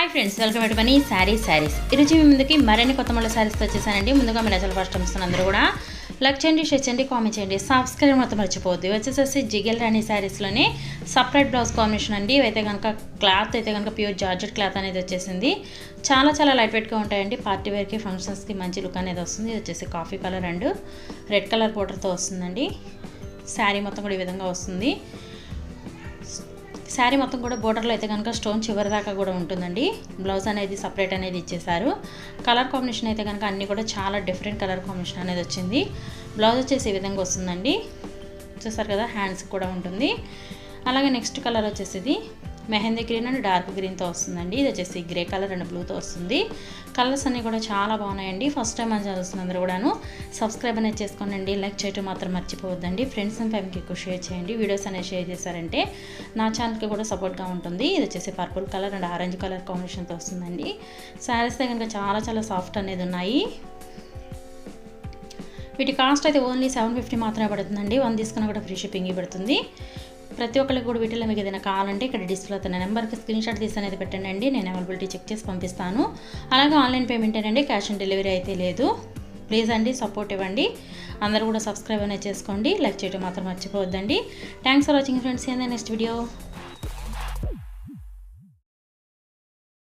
Hi friends welcome to Mani sari saris ఈరోజు మీ ముందుకి మరిన్ని కొత్త మళ్ళీ శారీస్తో వచ్చేసానండి. ముందుగా మీరు అసలు ఫస్ట్ టైం అందరూ కూడా లైక్ చేయండి షేర్ చేయండి కామెంట్ చేయండి. సబ్స్క్రైబ్ మొత్తం మర్చిపోవద్దు. వచ్చేసేసి జిగెల్ రాణి శారీస్లోనే సపరేట్ బ్లౌజ్ కాంబినేషన్ అండి. ఇవైతే కనుక క్లాత్ అయితే కనుక ప్యూర్ జార్జెట్ క్లాత్ అనేది వచ్చేసింది. చాలా చాలా లైట్ వెయిట్గా ఉంటాయండి. పార్టీ వేర్కి ఫంక్షన్స్కి మంచి లుక్ అనేది వస్తుంది. ఇది వచ్చేసి coffee colour and. Red colour బోర్డర్తో వస్తుందండి. శారీ మొత్తం కూడా ఈ విధంగా వస్తుంది. శారీ మొత్తం కూడా బోర్డర్లో అయితే కనుక స్టోన్ చివరి దాకా కూడా ఉంటుందండి. బ్లౌజ్ అనేది సపరేట్ అనేది ఇచ్చేసారు కలర్ కాంబినేషన్ అయితే కనుక అన్నీ కూడా చాలా డిఫరెంట్ కలర్ కాంబినేషన్ అనేది వచ్చింది. బ్లౌజ్ వచ్చేసి ఈ విధంగా వస్తుందండి. చూసారు కదా హ్యాండ్స్ కూడా ఉంటుంది. అలాగే నెక్స్ట్ కలర్ వచ్చేసి ఇది మెహందీ గ్రీన్ అండ్ డార్క్ గ్రీన్తో వస్తుందండి. ఇది వచ్చేసి గ్రే కలర్ అండ్ బ్లూతో వస్తుంది. కలర్స్ అన్నీ కూడా చాలా బాగున్నాయండి. ఫస్ట్ టైం అని చదువుతున్న అందరూ కూడాను సబ్స్క్రైబ్ అనేది చేసుకోనండి లైక్ చేయటం మాత్రం మర్చిపోవద్దండి. ఫ్రెండ్స్ అండ్ ఫ్యామిలీకి ఎక్కువ షేర్ చేయండి. వీడియోస్ అనేది షేర్ చేశారంటే నా ఛానల్కి కూడా సపోర్ట్గా ఉంటుంది. ఇది వచ్చేసి purple colour and orange colour కాంబినేషన్తో వస్తుందండి. శారీస్ కనుక చాలా చాలా సాఫ్ట్ అనేది ఉన్నాయి. వీటి కాస్ట్ అయితే ఓన్లీ సెవెన్ ఫిఫ్టీ మాత్రమే పడుతుందండి. వన్ తీసుకున్నా కూడా ఫ్రీ షిప్పింగ్ పడుతుంది. ప్రతి ఒక్కరికి కూడా వీటిలో మీకు ఏదైనా కావాలంటే ఇక్కడ డిస్ప్లే అవుతున్న నెంబర్కి స్క్రీన్ షాట్ తీసి అనేది పెట్టండి నేను అవైలబిలిటీ చెక్ చేసి పంపిస్తాను. అలాగే ఆన్లైన్ పేమెంట్ అండి క్యాష్ ఆన్ డెలివరీ అయితే లేదు. ప్లీజ్ అండి సపోర్ట్ ఇవ్వండి. అందరూ కూడా సబ్స్క్రైబ్ అనేది చేసుకోండి. లైక్ చేయడం మాత్రం మర్చిపోవద్దండి. Thanks for watching friends. ఏందా నెక్స్ట్ వీడియో